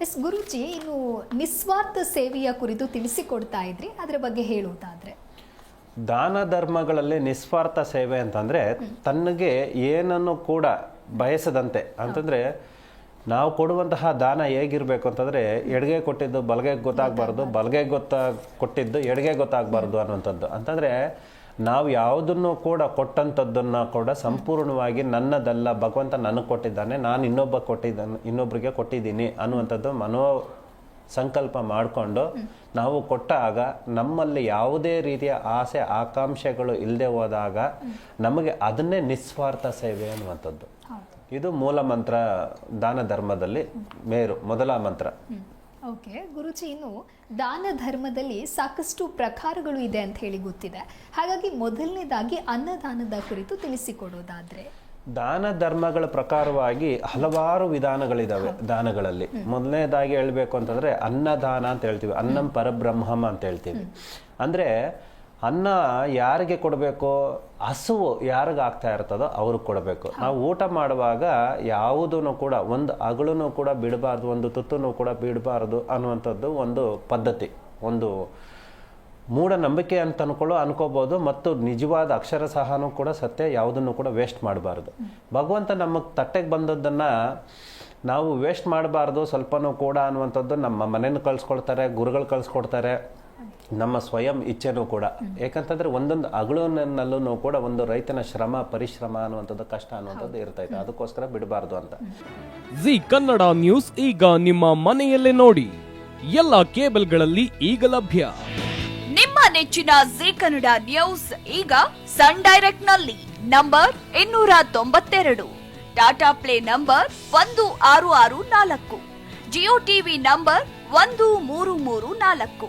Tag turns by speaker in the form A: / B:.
A: S, ಗುರುಜಿ ಇನ್ನು ನಿಸ್ವಾರ್ಥ ಸೇವೆಯ ಕುರಿತು ತಿಳಿಸಿಕೊಡ್ತಾ ಇದ್ರಿ. ಅದರ ಬಗ್ಗೆ ಹೇಳುವುದಾದ್ರೆ.
B: ದಾನ ಧರ್ಮಗಳಲ್ಲಿ ನಿಸ್ವಾರ್ಥ ಸೇವೆ ಅಂತಂದ್ರೆ ತನಗೆ ಏನನ್ನು ಕೂಡ ಬಯಸದಂತೆ. ಅಂತಂದ್ರೆ ನಾವು ಕೊಡುವಂತಹ ದಾನ ಹೇಗಿರಬೇಕು ಅಂತಂದ್ರೆ ಎಡಗೆ ಕೊಟ್ಟಿದ್ದು ಬಲಗೆ ಗೊತ್ತಾಗಬಾರ್ದು, ಬಲಗೆ ಗೊತ್ತಾಗ ಕೊಟ್ಟಿದ್ದು ಎಡಗೆ ಗೊತ್ತಾಗಬಾರ್ದು ಅನ್ನುವಂಥದ್ದು. ಅಂತಂದ್ರೆ ನಾವು ಯಾವುದನ್ನು ಕೂಡ ಕೊಟ್ಟಂಥದ್ದನ್ನು ಕೂಡ ಸಂಪೂರ್ಣವಾಗಿ ನನ್ನದಲ್ಲ. ಭಗವಂತ ನನಗೆ ಕೊಟ್ಟಿದ್ದಾನೆ ನಾನು ಇನ್ನೊಬ್ಬ ಕೊಟ್ಟಿದ್ದಾನೆ ಇನ್ನೊಬ್ಬರಿಗೆ ಕೊಟ್ಟಿದ್ದೀನಿ ಅನ್ನುವಂಥದ್ದು ಮನೋ ಸಂಕಲ್ಪ ಮಾಡಿಕೊಂಡು ನಾವು ಕೊಟ್ಟಾಗ ನಮ್ಮಲ್ಲಿ ಯಾವುದೇ ರೀತಿಯ ಆಸೆ ಆಕಾಂಕ್ಷೆಗಳು ಇಲ್ಲದೆ ಹೋದಾಗ ನಮಗೆ ಅದನ್ನೇ ನಿಸ್ವಾರ್ಥ ಸೇವೆ ಅನ್ನುವಂಥದ್ದು. ಇದು ಮೂಲ ಮಂತ್ರ ದಾನ ಧರ್ಮದಲ್ಲಿ ಮೇರು ಮೊದಲ ಮಂತ್ರ.
A: ಓಕೆ ಗುರುಜಿ ಇನ್ನು ದಾನ ಧರ್ಮದಲ್ಲಿ ಸಾಕಷ್ಟು ಪ್ರಕಾರಗಳು ಇದೆ ಅಂತ ಹೇಳಿ ಗೊತ್ತಿದೆ. ಹಾಗಾಗಿ ಮೊದಲನೇದಾಗಿ ಅನ್ನದಾನದ ಕುರಿತು ತಿಳಿಸಿಕೊಡೋದಾದ್ರೆ.
B: ದಾನ ಧರ್ಮಗಳ ಪ್ರಕಾರವಾಗಿ ಹಲವಾರು ವಿಧಾನಗಳಿದಾವೆ ದಾನಗಳಲ್ಲಿ. ಮೊದಲನೇದಾಗಿ ಹೇಳ್ಬೇಕು ಅಂತಂದ್ರೆ ಅನ್ನದಾನ ಅಂತ ಹೇಳ್ತೀವಿ. ಅನ್ನಂ ಪರಬ್ರಹ್ಮಂ ಅಂತ ಹೇಳ್ತೀವಿ. ಅಂದ್ರೆ ಅನ್ನ ಯಾರಿಗೆ ಕೊಡಬೇಕು ಹಸುವು ಯಾರಿಗೆ ಆಗ್ತಾ ಇರ್ತದೋ ಅವ್ರಿಗೆ ಕೊಡಬೇಕು. ನಾವು ಊಟ ಮಾಡುವಾಗ ಯಾವುದೂ ಕೂಡ ಒಂದು ಅಗಳೂ ಕೂಡ ಬಿಡಬಾರ್ದು ಒಂದು ತುತ್ತನ್ನು ಕೂಡ ಬಿಡಬಾರ್ದು ಅನ್ನುವಂಥದ್ದು ಒಂದು ಪದ್ಧತಿ. ಒಂದು ಮೂಢನಂಬಿಕೆ ಅಂತ ಅನ್ಕೊಳ್ಳೋ ಅನ್ಕೋಬೋದು ಮತ್ತು ನಿಜವಾದ ಅಕ್ಷರ ಸಹನೂ ಕೂಡ ಸತ್ಯ ಯಾವುದನ್ನು ಕೂಡ ವೇಸ್ಟ್ ಮಾಡಬಾರ್ದು. ಭಗವಂತ ನಮಗೆ ತಟ್ಟೆಗೆ ಬಂದದ್ದನ್ನು ನಾವು ವೇಸ್ಟ್ ಮಾಡಬಾರ್ದು ಸ್ವಲ್ಪನೂ ಕೂಡ ಅನ್ನುವಂಥದ್ದು ನಮ್ಮ ಮನೇನ ಕಳ್ಸ್ಕೊಳ್ತಾರೆ ಗುರುಗಳು ಕಳ್ಸ್ಕೊಡ್ತಾರೆ. ನಮ್ಮ ಸ್ವಯಂ ಇಚ್ಛೆನೂ ಕೂಡ. ಯಾಕಂತಂದ್ರೆ ಒಂದೊಂದು ಅಗಳನಲ್ಲೂ ಕೂಡ ಒಂದು ರೈತನ ಶ್ರಮ ಪರಿಶ್ರಮ ಅನ್ನುವಂಥದ್ದು ಕಷ್ಟ ಅನ್ನುವಂಥದ್ದು ಇರ್ತೈತೆ. ಅದಕ್ಕೋಸ್ಕರ ಬಿಡಬಾರ್ದು ಅಂತ.
C: ಜಿ ಕನ್ನಡ ನ್ಯೂಸ್ ಈಗ ನಿಮ್ಮ ಮನೆಯಲ್ಲೇ ನೋಡಿ. ಎಲ್ಲ ಕೇಬಲ್ಗಳಲ್ಲಿ ಈಗ ಲಭ್ಯ.
D: ನಿಮ್ಮ ನೆಚ್ಚಿನ ಜಿ ಕನ್ನಡ ನ್ಯೂಸ್ ಈಗ ಸನ್ ಡೈರೆಕ್ಟ್ನಲ್ಲಿ ನಂಬರ್ ಇನ್ನೂರ ತೊಂಬತ್ತೆರಡು ಟಾಟಾ ಪ್ಲೇ ನಂಬರ್ ಒಂದು ಆರು ಆರು ನಾಲ್ಕು ಜಿಯೋ ಟಿವಿ ನಂಬರ್ ಒಂದು ಮೂರು ಮೂರು ನಾಲ್ಕು.